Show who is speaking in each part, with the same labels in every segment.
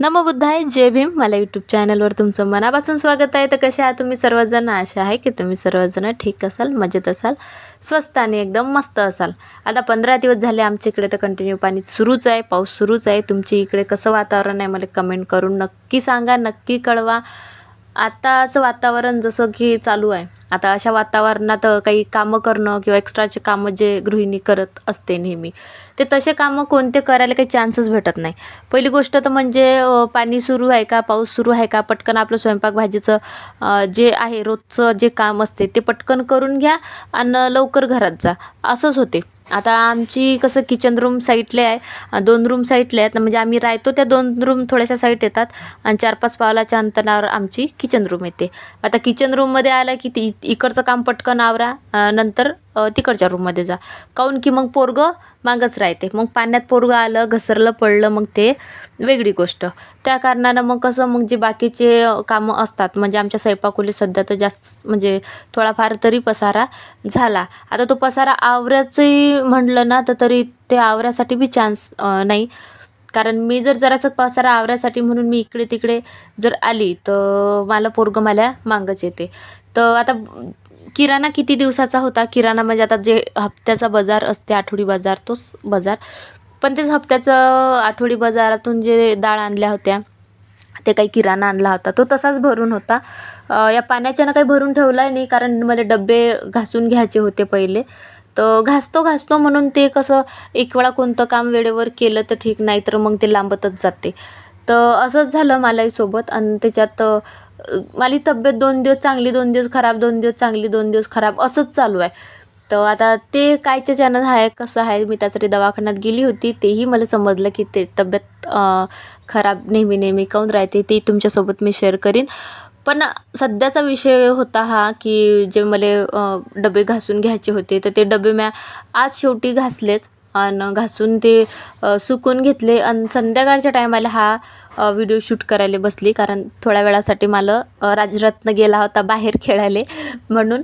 Speaker 1: नमबुद्धाय जय भीम. मला यूट्यूब चॅनलवर तुमचं मनापासून स्वागत आहे. तर कसे आहात तुम्ही सर्वजण? आशा आहे की तुम्ही सर्वजण ठीक असाल मजेत असाल स्वस्त आणि एकदम मस्त असाल. आता पंधरा दिवस झाले आमच्या इकडे तर कंटिन्यू पाणी सुरूच आहे पाऊस सुरूच आहे. तुमच्या इकडे कसं वातावरण आहे मला कमेंट करून नक्की सांगा नक्की कळवा. आताचं वातावरण जसं की चालू आहे आता अशा वातावरणात काही कामं करणं किंवा एक्स्ट्राचे कामं जे गृहिणी करत असते नेहमी ते तसे कामं कोणते करायला काही चान्सच भेटत नाही. पहिली गोष्ट तर म्हणजे पाणी सुरू आहे का पाऊस सुरू आहे का पटकन आपलं स्वयंपाक भाजीचं जे आहे रोजचं जे काम असते ते पटकन करून घ्या आणि लवकर घरात जा. असंच होते. आता आमची कसं किचन रूम साईडले आहे. दोन रूम साईडले आहेत. म्हणजे आम्ही राहतो त्या दोन रूम थोड्याशा साईट येतात. आणि चार पाच पावलाच्या अंतरावर आमची किचन रूम येते. आता किचन रूममध्ये आलं की ती इकडचं काम पटकन आवरा. नंतर तिकडच्या रूममध्ये जा. काऊन की मग पोरगं मागच राहते. मग पाण्यात पोरगं आलं घसरलं पडलं मग ते वेगळी गोष्ट. त्या कारणानं मग कसं मग जे बाकीचे कामं असतात म्हणजे आमच्या स्वयंपाकुली सध्या तर जास्त म्हणजे थोडाफार तरी पसारा झाला. आता तो पसारा आवऱ्याचंही म्हटलं ना तर तरी ते आवऱ्यासाठी बी चान्स नाही. कारण मी जर जरासं पसारा आवऱ्यासाठी म्हणून मी इकडे तिकडे जर आली तर मला पोरगं मला मागच येते. तर आता किराणा किती दिवसाचा होता? किराणा म्हणजे आता जे हप्त्याचा बाजार असते आठवडी बाजार तोच बाजार. पण तेच हप्त्याचं आठवडी बाजारातून जे डाळ आणल्या होत्या ते काही किराणा आणला होता. तो तसाच भरून होता. या पाण्याच्यानं काही भरून ठेवला नाही कारण मला डबे घासून घ्यायचे होते पहिले. तर घासतो घासतो म्हणून ते कसं एक वेळा कोणतं काम वेळेवर केलं तर ठीक नाही तर मग ते लांबतच जाते. तर असंच झालं मलाही सोबत. आणि त्याच्यात माझी तब्येत दोन दिवस चांगली दोन दिवस खराब दोन दिवस चांगली दोन दिवस खराब असंच चालू आहे. तर आता ते कायचे चॅनल आहे कसं आहे मी त्यासाठी दवाखान्यात गेली होती तेही मला समजलं की ते तब्येत खराब नेहमी नेहमी काऊन राहते ते तुमच्यासोबत मी शेअर करीन. पण सध्याचा विषय होता हा की जे मला डबे घासून घ्यायचे होते तर ते डबे म्या आज शेवटी घासलेच. आणि घासून ते सुकून घेतले. आणि संध्याकाळच्या टायमाला हा व्हिडिओ शूट करायला बसली. कारण थोड्या वेळासाठी मला राजरत्न गेला होता बाहेर खेळायला. म्हणून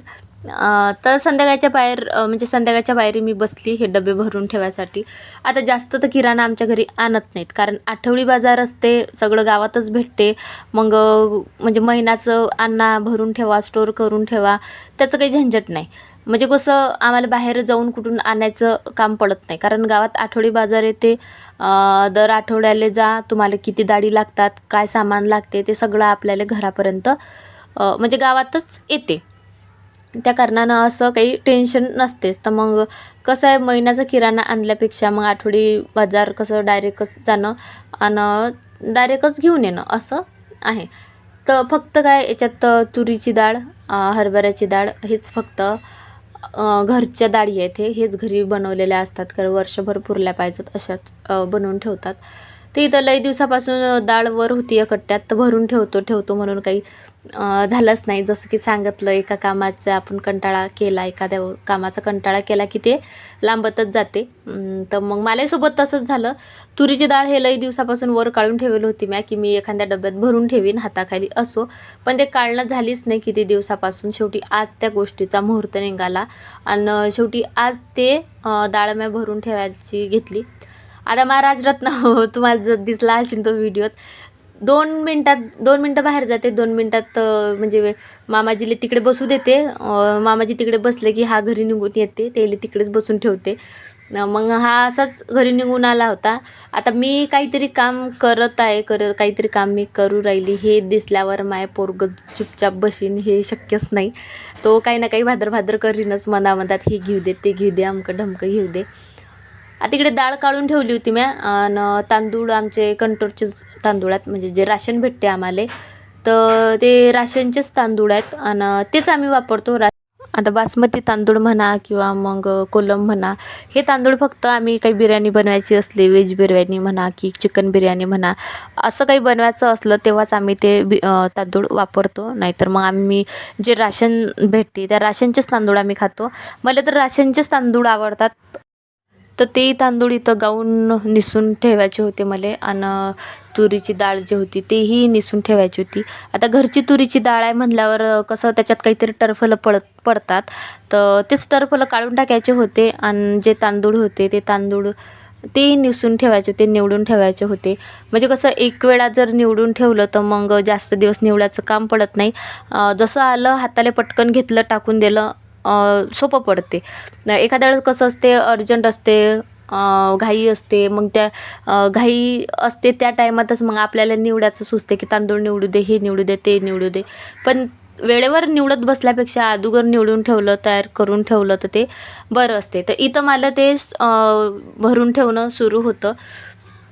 Speaker 1: तर संध्याकाळच्या बाहेर म्हणजे संध्याकाळच्या बाहेर मी बसली हे डबे भरून ठेवायसाठी. आता जास्त तर किराणा आमच्या घरी आणत नाहीत. कारण आठवडी बाजार असते सगळं गावातच भेटते. मग म्हणजे महिन्याचं आणा भरून ठेवा स्टोअर करून ठेवा. त्याचं काही झंझट नाही. म्हणजे कसं आम्हाला बाहेर जाऊन कुठून आणायचं काम पडत नाही. कारण गावात आठवडी बाजार येते दर आठवड्याला जा तुम्हाला किती डाळी लागतात काय सामान लागते ते सगळं आपल्याला घरापर्यंत म्हणजे गावातच येते. त्या कारणानं असं काही टेन्शन नसतेच. तर मग कसं आहे महिन्याचा किराणा आणल्यापेक्षा मग आठवडी बाजार कसं डायरेक्टच जाणं आणि डायरेक्टच घेऊन येणं असं आहे. तर फक्त काय याच्यात तुरीची डाळ हरभऱ्याची डाळ हेच फक्त. घरच्या डाळी आहेत हे. हेच घरी बनवलेल्या असतात. कारण वर्षभर पुरल्या पाहिजेत अशाच बनवून ठेवतात. ते इथं लई दिवसापासून डाळ वर होती या कट्ट्यात. तर भरून ठेवतो ठेवतो म्हणून काही झालंच नाही. जसं की सांगितलं एका कामाचा आपण कंटाळा केला एखाद्या कामाचा कंटाळा केला की ते लांबतच जाते. तर मग मलाही तसंच झालं. तुरीची डाळ हे लई दिवसापासून वर काढून ठेवली होती म्या की मी एखाद्या डब्यात भरून ठेवीन हाताखाली असो. पण ते काढणं झालीच नाही किती दिवसापासून. शेवटी आज त्या गोष्टीचा मुहूर्त निघाला. आणि शेवटी आज ते डाळ म्या भरून ठेवायची घेतली. आता महाराज रत्न तुम्हाला जर दिसला असेल तो व्हिडिओत दोन मिनटात दोन मिनटं बाहेर जाते दोन मिनटात म्हणजे मामाजीला तिकडे बसू देते. मामाजी तिकडे बसले की हा घरी निघून येते त्याला तिकडेच बसून ठेवते. मग हा असाच घरी निघून आला होता. आता मी काहीतरी काम करत आहे कर काहीतरी काम मी करू राहिली. हे दिसल्यावर माय पोरग चुपचाप बसीन हे शक्यच नाही. तो काही ना काही भादर भादर करीनच मनामधात हे घेऊ दे ते घेऊ दे अमकं ढमकं घेऊ दे. आता इकडे डाळ काढून ठेवली होती म्या आणि तांदूळ आमचे कंट्रोलचेच तांदूळ आहेत म्हणजे जे राशन भेटते आम्हाला तर ते राशनचेच तांदूळ आहेत आणि तेच आम्ही वापरतो. रा आता बासमती तांदूळ म्हणा किंवा मग कोलम म्हणा हे तांदूळ फक्त आम्ही काही बिर्याणी बनवायची असली व्हेज बिर्याणी म्हणा की चिकन बिर्याणी म्हणा असं काही बनवायचं असलं तेव्हाच आम्ही ते बि तांदूळ वापरतो. नाहीतर मग आम्ही जे राशन भेटते त्या राशनचेच तांदूळ आम्ही खातो. मला तर राशनचेच तांदूळ आवडतात. तर ते तांदूळ इथं गाऊन निसून ठेवायचे होते मला. आणि तुरीची डाळ जी होती तेही निसून ठेवायची होती. आता घरची तुरीची डाळ आहे म्हणल्यावर कसं त्याच्यात काहीतरी टरफलं पडत पडतात. तर तेच टरफलं काढून टाकायचे होते. आणि जे तांदूळ होते ते तांदूळ ते निसून ठेवायचे होते निवडून ठेवायचे होते. म्हणजे कसं एक वेळा जर निवडून ठेवलं तर मग जास्त दिवस निवडायचं काम पडत नाही. जसं आलं हाताला पटकन घेतलं टाकून दिलं सोपं पडते. एखाद्या वेळेस कसं असते अर्जंट असते घाई असते मग त्या घाई असते त्या टायमातच मग आपल्याला निवडायचं सुचते की तांदूळ निवडू दे हे निवडू दे ते निवडू दे. पण वेळेवर निवडत बसल्यापेक्षा अगोदर निवडून ठेवलं तयार करून ठेवलं तर ते बरं असते. तर इथं मला ते भरून ठेवणं सुरू होतं.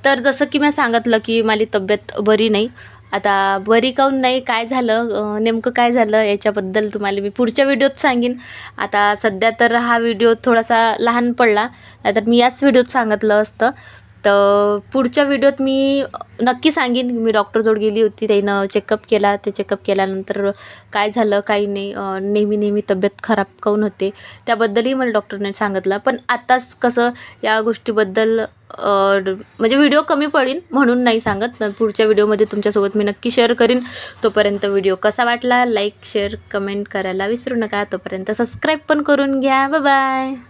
Speaker 1: तर जसं की मी सांगितलं की माझी तब्येत बरी नाही. आता बरी काऊन नाही काय झालं नेमकं काय झालं याच्याबद्दल तुम्हाला मी पुढच्या व्हिडिओत सांगेन. आता सध्या तर हा व्हिडिओ थोडासा लहान पडला नाहीतर मी याच व्हिडिओत सांगितलं असतं. तर पुढच्या व्हिडिओत मी नक्की सांगेन. मी डॉक्टरजवळ गेली होती. त्यानं चेकअप केला. ते चेकअप केल्यानंतर काय झालं काही नाही नेहमी नेहमी तब्येत खराब काऊन होते? त्याबद्दलही मला डॉक्टरने सांगितलं. पण आत्ताच कसं या गोष्टीबद्दल म्हणजे व्हिडिओ कमी पडेल म्हणून नाही सांगत. न- पुढच्या व्हिडिओमध्ये तुमच्यासोबत मी नक्की शेअर करीन. तोपर्यंत व्हिडिओ कसा वाटला? लाईक शेअर कमेंट करायला विसरू नका. तोपर्यंत सबस्क्राईब पण करून घ्या. बाय